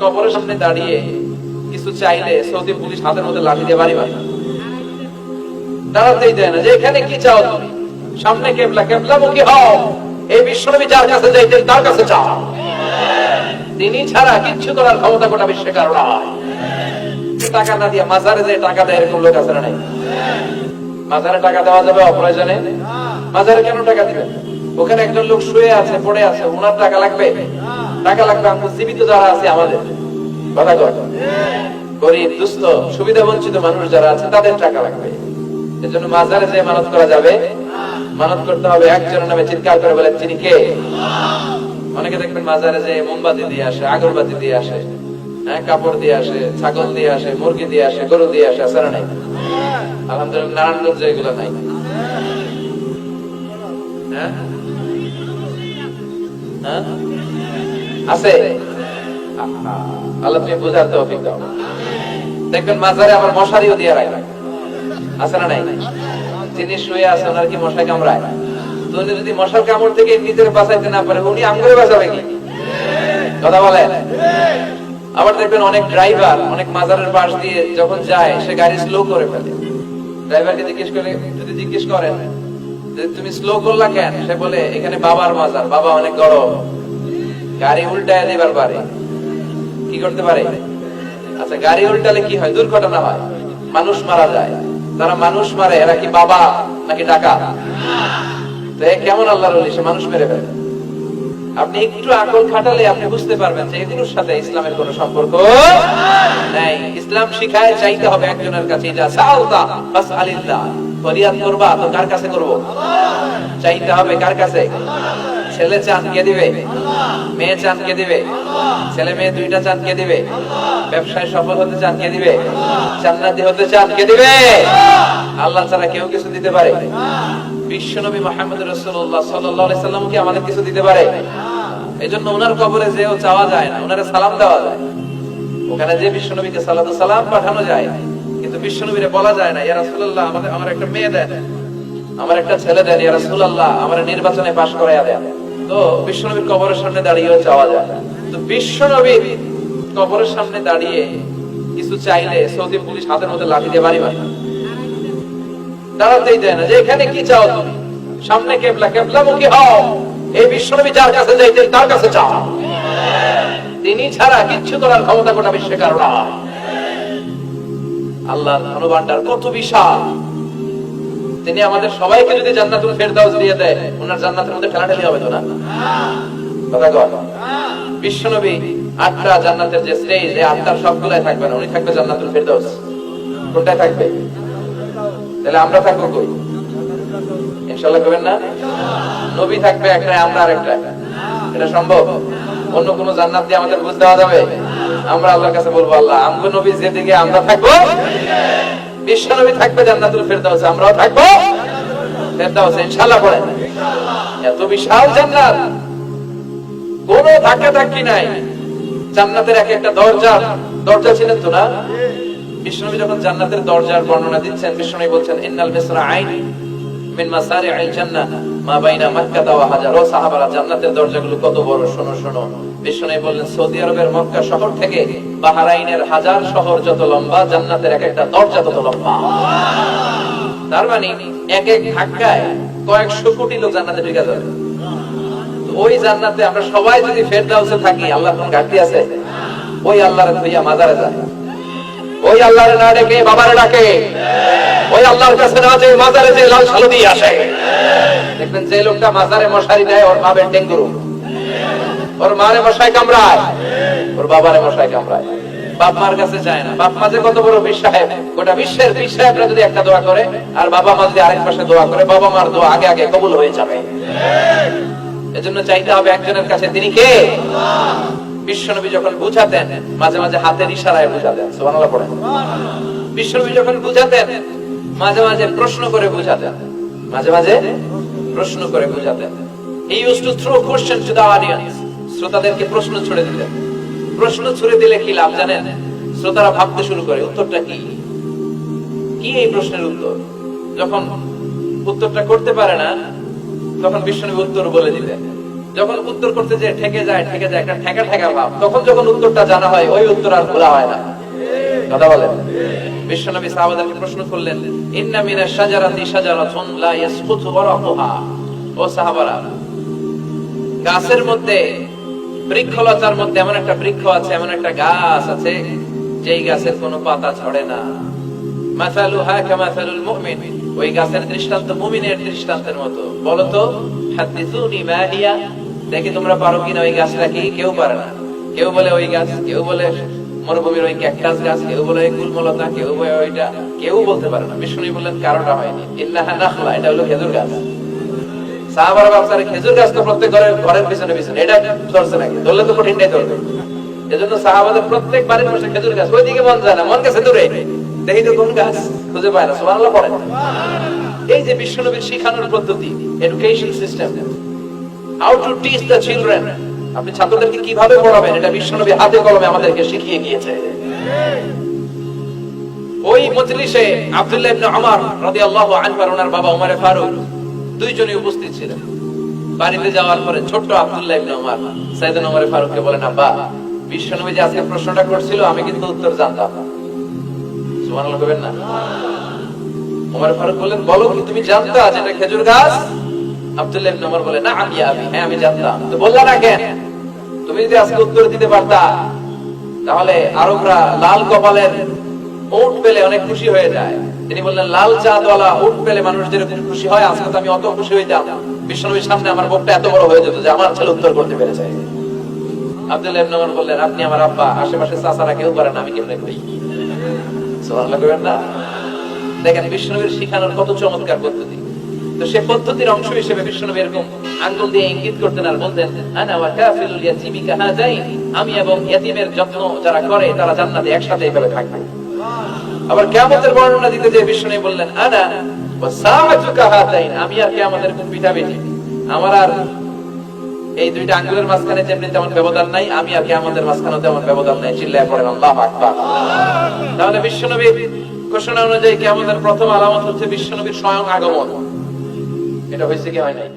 কবরের সামনে দাঁড়িয়ে কিছু চাইলে সৌদি পুলিশ হাতের মধ্যে লাঠি দিয়ে বাড়ি দাঁড়াতেই দেয় না, যে এখানে কি চাও তুমি? সামনে কেবলা হও। এই যার কাছে তার কাছে চাও তিনি ছাড়া কিচ্ছু করার ক্ষমতা গোটা বিশ্বে কারণ টাকা না দিয়ে মাজারে যে টাকা দেয় এরকম লোক আছে নাই? মাজারে টাকা দেওয়া যাবে অপ্রয়োজনে? মাজারে কেন টাকা দিবেন? ওখানে একজন লোক শুয়ে আছে, পড়ে আছে, ওনার টাকা লাগবে? টাকা লাগবে আমরা জীবিত যারা আছে আমাদের। কথা কর গরিব, দুস্থ সুবিধা বঞ্চিত মানুষ যারা আছে, তাদের টাকা লাগবে। এজন্য মাজারে যে মানত করা যাবে, মানত করতে হবে একজনের নামে চিৎকার করে বলে তিনি কে? অনেকে দেখবেন মাজারে যে মোমবাতি দিয়ে আসে, আগরবাতি দিয়ে আসে হ্যাঁ কাপড় দিয়ে আসে, ছাগল দিয়ে আসে, মুরগি দিয়ে আসে, গরু দিয়ে আসে, আছে নাই? আলহামদুলিল্লাহ, নারায়ণগঞ্জে এগুলো নাই। হ্যাঁ? হ্যাঁ? আছে? আল্লাহ তুমি তৌফিক দাও। দেখবেন মাজারে আবার মশারিও দিয়ে রাখে। আছে না নাই? যিনি শুয়ে আছে, ওনার কি মশা কামড়ায়? তো উনি যদি মশার কামড় থেকে নিজের বাঁচাইতে না পারে, উনি আমগরে বাঁচাবে কি? কথা বলেন? আবার দেখবেন অনেক ড্রাইভার অনেক মাজারের পাশ দিয়ে যখন যায়, সে গাড়ি স্লো করে ফেলে। ড্রাইভারকে জিজ্ঞেস করে, যদি জিজ্ঞেস করেন তুমি স্লো করলা কেন? সে বলে, এখানে বাবার মাজার, বাবা অনেক গরম। গাড়ি উল্টায় দিবার পারে। কি করতে পারে? আচ্ছা গাড়ি উল্টালে কি হয়? দুর্ঘটনা হয়। মানুষ মারা যায়। তারা মানুষ মারে, এরা কি বাবা নাকি টাকা তো কেমন আল্লাহর সে মানুষ মেরে ফেলে। আপনি একটু আকল খাটালে আপনি বুঝতে পারবেন যে এগুলোর সাথে ইসলামের কোনো সম্পর্ক নাই। ইসলাম শিখায় চাইতে হবে একজনের কাছে এটা সাউতা বাস আলিল্লাহ ফরিয়াদ করবা, তো কার কাছে করব? চাইতে হবে কার কাছে? ছেলে চান কে দিবে? মেয়ে চান কে দিবে? ছেলে মেয়ে দুইটা চান কে দিবে? ব্যবসায় সফল হতে চান কে দিবে? জান্নাতি হতে চান কে দিবে? আল্লাহ ছাড়া কেউ কিছু দিতে পারে। বিশ্বনবী মোহাম্মদ রসুল্লাহ সাল্লাহ সাল্লাম কি আমাদের কিছু দিতে পারে? এই জন্য ওনার কবরে যেও চাওয়া যায় না ওনারে সালাম দেওয়া যায়। ওখানে যে বিশ্বনবীকে সালাত সালাম পাঠানো যায়, কিন্তু বিশ্বনবীরে বলা যায় না, ইয়া রাসূলুল্লাহ আমাদের আমার একটা মেয়ে দেন, আমার একটা ছেলে দেন, ইয়া রাসূলুল্লাহ, আমার নির্বাচনে পাশ করাইয়া দেন। তো বিশ্বনবীর কবরের সামনে দাঁড়িয়েও চাওয়া যায়। তো বিশ্বনবীর কবরের সামনে দাঁড়িয়ে কিছু চাইলে সৌদি পুলিশ হাতের মধ্যে লাঠি দিয়ে বাড়ি মারে দাঁড়াতেই দেয় না, যে এখানে কি চাও তুমি? সামনে কেবলা কেবলা মুখী হও। এই বিশ্বনবী যার কাছে যাইতেন তার কাছে চাও তিনি ছাড়া কিচ্ছু করার ক্ষমতা গোটা বিশ্বে কারণ আল্লাহর কত বিশাল। তিনি আমাদের সবাইকে যদি জান্নাতুল ফেরদাউস দিয়ে দেয়, ওনার জান্নাতের মধ্যে ঠেলাঠেলি হবে তো না? বিশ্বনবী আটটা জান্নাতের যে স্টেজ এই আটটার সবগুলাই থাকবে না, উনি থাকবে জান্নাতুল ফেরদাউস। কোনটায় থাকবে? তাহলে আমরা থাকব কই? ইনশাল্লাহ করবেন না? নবী থাকবে একটা আমরা আর একটা এটা সম্ভব? অন্য কোন জান্নাত দিয়ে আমাদের বুঝ দেওয়া যাবে? আমরা আল্লাহর কাছে বলব, আল্লাহ, আমগো নবী যেদিকে আমরা থাকব বিশ্ব নবী থাকবে জান্নাতুল ফেরদাউসে, আমরাও থাকব। ফেরদাউসে ইনশাআল্লাহ পড়েন এত বিশাল জান্নাত। কোন ধাক্কা ধাক্কি নাই। জান্নাতের এক একটা দরজা দরজা ছিলেন তো না? বিশ্বনবী যখন জান্নাতের দরজার বর্ণনা দিচ্ছেন বিশ্বনবী বলছেন, ইন্নাল মিসরা আইন। মিন জান্নাহ। মা বাইনা ওয়া হাজার। ও সাহাবারা, জান্নাতের দরজাগুলো কত বড়, শোনো শোনো। বললেন, সৌদি আরবের মক্কা শহর থেকে বাহরাইনের হাজার শহর যত লম্বা, জান্নাতের এক একটা দরজা তত লম্বা। তার মানে এক এক ধাক্কায় কয়েকশো কোটি লোক জান্নাতে ঢুকে যাবে। ওই জান্নাতে আমরা সবাই যদি ফেরদাউসে থাকি আল্লাহ কোন ঘাটতি আছে? ওই আল্লাহর ধুইয়া মাজারে যায়। ওই আল্লাহর না ডেকে, বাবারে ডাকে। ওই আল্লাহর কাছে না যে মাজারে যে লাল সালু দিয়ে আসে। দেখবেন যে লোকটা মাজারে মশারি দেয়, ওর মা বেন্টিং গুরু ওর মারে মশাই কামড়ায়। ওর বাবারে মশাই কামড়ায়। বাপ মার কাছে যায় না। বাপ মাঝে কত বড় সাহেব। গোটা বিশ্বের বীর সাহেবরা যদি একটা দোয়া করে, আর বাবা মা যদি আরেক পাশে দোয়া করে, বাবা মার দোয়া আগে আগে কবুল হয়ে যাবে। এজন্য চাইতে হবে একজনের কাছে, তিনি কে? বিশ্বনবী যখন বুঝাতেন, মাঝে মাঝে হাতের ইশারায় বুঝাতেন পড়েন। বিশ্বনবী যখন বুঝাতেন, মাঝে মাঝে প্রশ্ন করে বুঝাতেন, মাঝে মাঝে প্রশ্ন করে বুঝাতেন। লাভ জানেন? শ্রোতারা ভাবতে শুরু করে, উত্তরটা কি? কি এই প্রশ্নের উত্তর? যখন উত্তরটা করতে পারে না, তখন বিশ্বনবী উত্তর বলে দিতেন যখন উত্তর করতে যে ঠেকে যায় ঠেকে যায়, একটা ঠেকা ঠেকা ভাব, তখন যখন উত্তরটা জানা হয়, ওই উত্তর আর ভোলা হয় না। কথা বলেন? বিশ্বনবী প্রশ্ন করলেন, ইন্না শাজারাতুন লা ইয়াসকুতু ও সাহাবারা, গাছের মধ্যে, বৃক্ষলতার মধ্যে এমন একটা বৃক্ষ আছে, এমন একটা গাছ আছে, যেই গাছের কোনো পাতা ঝরে না। মাসালুহা কামাসালুল মুমিন, ওই গাছের দৃষ্টান্ত মুমিনের দৃষ্টান্তের মতো। বলতো, হাদিসুনি মা হিয়া দেখি তোমরা পারো কিনা ওই গাছটা কি? কেউ পারে না। কেউ বলে ওই গাছ, কেউ বলে মরুভূমির ওই ক্যাকটাস গাছ, কেউ বলে গুলমলতা, কেউ বলে ওইটা, কেউ বলতে পারে না। বিষ্ণু বললেন, কারোটা হয়নি। এটা হলো খেজুর গাছ। খেজুর গাছ তো প্রত্যেক ঘরের ঘরের পিছনে পিছনে, এটা ধরছে নাকি? ধরলে তো ধরবে। এজন্য সাহাবাদের প্রত্যেক বাড়ির পাশে খেজুর গাছ মন যায় না, মন গেছে দূরে। দেখি তো কোন গাছ খুঁজে পায় না। সুবহানাল্লাহ পড়েন এই যে বিশ্বনবীর শিখানোর পদ্ধতি education system how to teach the children আপনি ছাত্রদেরকে কীভাবে পড়াবেন, এটা বিশ্বনবী হাতে কলমে আমাদেরকে শিখিয়ে গিয়েছে। ওই মজলিসে আব্দুল্লাহ ইবনে ওমর রাদিয়াল্লাহু আনহু ওনার বাবা ওমর ফারুক দুইজনই উপস্থিত ছিলেন। বাড়িতে যাওয়ার পরে ছোট্ট আব্দুল্লাহ ইবনে ওমর সাইয়েদনা ওমর ফারুককে বলেন, আব্বা, বিশ্বনবী যে আজকে প্রশ্নটা করছিল, আমি কিন্তু উত্তর জানতাম সুবহানাল্লাহ কইবেন না? ওমর ফারুক বললেন, বলো কি, তুমি জানতা যে এটা খেজুর গাছ? আব্দুল্লাহ ইবনে ওমর বলে না আমি আমি হ্যাঁ আমি জানতাম। তো বললা না কেন? তুমি যদি আজকে উত্তর দিতে পারতা, তাহলে আরবরা লাল কপালের উট পেলে অনেক খুশি হয়ে যায়। তিনি বললেন, লাল চাঁদওয়ালা উট পেলে মানুষ খুশি হয়, আজকে তো আমি অত খুশি হইতাম। বিশ্বনবীর সামনে আমার মুখটা এত বড় হয়ে যেত যে আমার ছেলে উত্তর করতে পেরেছে। আব্দুল্লাহ ইবনে বললেন, আপনি আমার আব্বা, আশেপাশে চাচারা কেউ পারেন আমি কেমনে করি? সুবহানাল্লাহ কইবেন না? দেখেন বিষ্ণুবীর শিখানোর কত চমৎকার পদ্ধতি। তো সে পদ্ধতির অংশ হিসেবে বিষ্ণুনবী এরকম আঙ্গুল দিয়ে ইঙ্গিত করতেন আর বলতেন, আনা ওয়া কাফিলুল ইয়াতীমি আমি এবং ইয়াতীমের যত্ন যারা করে, তারা জান্নাতে একসাথে এইভাবে থাকবে। আবার কিয়ামতের বর্ণনা দিতে যে বিষ্ণু বললেন, আনা ওয়া সাআতু আমি আর কোন আমার আর এই দুইটা আঙ্গুলের মাঝখানে যেমনি তেমন ব্যবধান নাই, আমি আর কিয়ামতের মাঝখানে তেমন ব্যবধান নাই। চিল্লায় পড়েন আকবার তাহলে বিশ্বনবীর ঘোষণা অনুযায়ী কিয়ামতের প্রথম আলামত হচ্ছে বিশ্বনবীর স্বয়ং আগমন। এটা হয়েছে কি হয় নাই